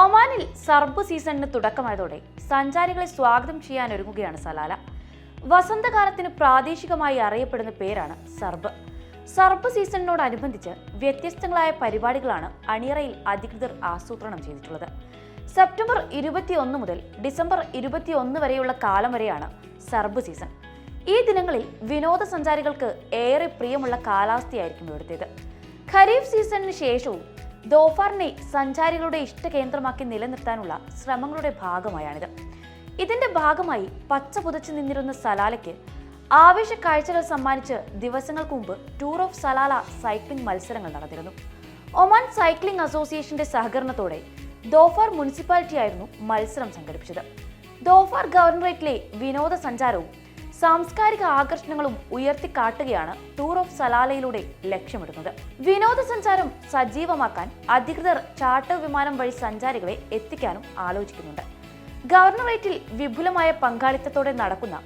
ഒമാനിൽ സർബ് സീസണിന് തുടക്കമായതോടെ സഞ്ചാരികളെ സ്വാഗതം ചെയ്യാൻ ഒരുങ്ങുകയാണ് സലാല. വസന്തകാലത്തിന് പ്രാദേശികമായി അറിയപ്പെടുന്ന പേരാണ് സർബ്. സർബ് സീസണിനോടനുബന്ധിച്ച് വ്യത്യസ്തങ്ങളായ പരിപാടികളാണ് അണിയറയിൽ അധികൃതർ ആസൂത്രണം ചെയ്തിട്ടുള്ളത്. സെപ്റ്റംബർ ഇരുപത്തിയൊന്ന് മുതൽ ഡിസംബർ ഇരുപത്തിയൊന്ന് വരെയുള്ള കാലം വരെയാണ് സർബ് സീസൺ. ഈ ദിനങ്ങളിൽ വിനോദസഞ്ചാരികൾക്ക് ഏറെ പ്രിയമുള്ള കാലാവസ്ഥയായിരിക്കും ഇവിടുത്തേത്. ഖരീഫ് സീസണിന് ശേഷവും ദോഫാറിനെ സഞ്ചാരികളുടെ ഇഷ്ട കേന്ദ്രമാക്കി നിലനിർത്താനുള്ള ശ്രമങ്ങളുടെ ഭാഗമായാണിത്. ഇതിന്റെ ഭാഗമായി പച്ച പുതച്ചു നിന്നിരുന്ന സലാലയ്ക്ക് ആവേശ കാഴ്ചകൾ സമ്മാനിച്ച് ദിവസങ്ങൾക്ക് മുമ്പ് ടൂർ ഓഫ് സലാല സൈക്ലിംഗ് മത്സരങ്ങൾ നടന്നിരുന്നു. ഒമാൻ സൈക്ലിംഗ് അസോസിയേഷന്റെ സഹകരണത്തോടെ ദോഫാർ മുനിസിപ്പാലിറ്റി ആയിരുന്നു മത്സരം സംഘടിപ്പിച്ചത്. ദോഫാർ ഗവർണറേറ്റിലെ വിനോദസഞ്ചാരവും സാംസ്കാരിക ആകർഷണങ്ങളും ഉയർത്തിക്കാട്ടുകയാണ് ടൂർ ഓഫ് സലാലയിലൂടെ ലക്ഷ്യമിടുന്നത്. വിനോദസഞ്ചാരം സജീവമാക്കാൻ അധികൃതർ ചാർട്ടർ വിമാനം വഴി സഞ്ചാരികളെ എത്തിക്കാനും ആലോചിക്കുന്നുണ്ട്. ഗവർണറേറ്റിൽ വിപുലമായ പങ്കാളിത്തത്തോടെ നടക്കുന്ന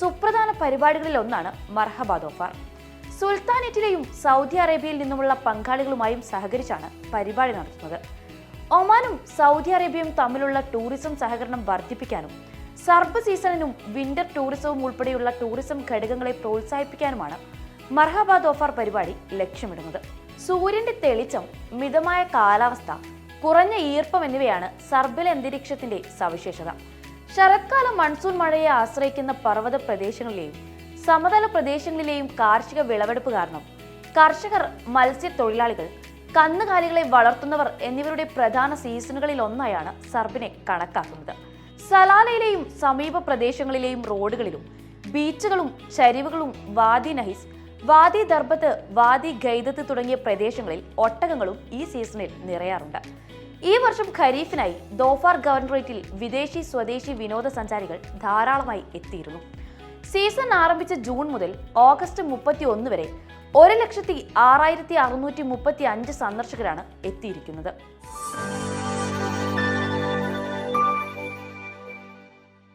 സുപ്രധാന പരിപാടികളിൽ ഒന്നാണ് മർഹബ ദോഫാർ സുൽത്താനേറ്റിലെയും സൗദി അറേബ്യയിൽ നിന്നുമുള്ള പങ്കാളികളുമായും സഹകരിച്ചാണ് പരിപാടി നടത്തുന്നത്. ഒമാനും സൗദി അറേബ്യയും തമ്മിലുള്ള ടൂറിസം സഹകരണം വർദ്ധിപ്പിക്കാനും സർബ് സീസണിനും വിന്റർ ടൂറിസവും ഉൾപ്പെടെയുള്ള ടൂറിസം ഘടകങ്ങളെ പ്രോത്സാഹിപ്പിക്കാനുമാണ് മർഹബാദ് ഓഫർ പരിപാടി ലക്ഷ്യമിടുന്നത്. സൂര്യന്റെ തെളിച്ചം മിതമായ കാലാവസ്ഥ കുറഞ്ഞ ഈർപ്പം എന്നിവയാണ് സർബിലെ അന്തരീക്ഷത്തിന്റെ സവിശേഷത. ശരത്കാല മൺസൂൺ മഴയെ ആശ്രയിക്കുന്ന പർവത പ്രദേശങ്ങളിലെയും സമതല പ്രദേശങ്ങളിലെയും കാർഷിക വിളവെടുപ്പ് കാരണം കർഷകർ മത്സ്യത്തൊഴിലാളികൾ കന്നുകാലികളെ വളർത്തുന്നവർ എന്നിവരുടെ പ്രധാന സീസണുകളിൽ ഒന്നായാണ് സർബിനെ കണക്കാക്കുന്നത്. സലാലയിലെയും സമീപ പ്രദേശങ്ങളിലെയും റോഡുകളിലും ബീച്ചുകളും ചരിവുകളും വാദി നഹിസ് വാദി ദർബത്ത് വാദി ഗൈദത്ത് തുടങ്ങിയ പ്രദേശങ്ങളിൽ ഒട്ടകങ്ങളും ഈ സീസണിൽ നിറയാറുണ്ട്. ഈ വർഷം ഖരീഫിനായി ദോഫാർ ഗവർണറേറ്റിൽ വിദേശി സ്വദേശി വിനോദസഞ്ചാരികൾ ധാരാളമായി എത്തിയിരുന്നു. സീസൺ ആരംഭിച്ച ജൂൺ മുതൽ ഓഗസ്റ്റ് മുപ്പത്തി ഒന്ന് വരെ ഒരു ലക്ഷത്തി ആറായിരത്തി അറുന്നൂറ്റി മുപ്പത്തി അഞ്ച് സന്ദർശകരാണ് എത്തിയിരിക്കുന്നത്.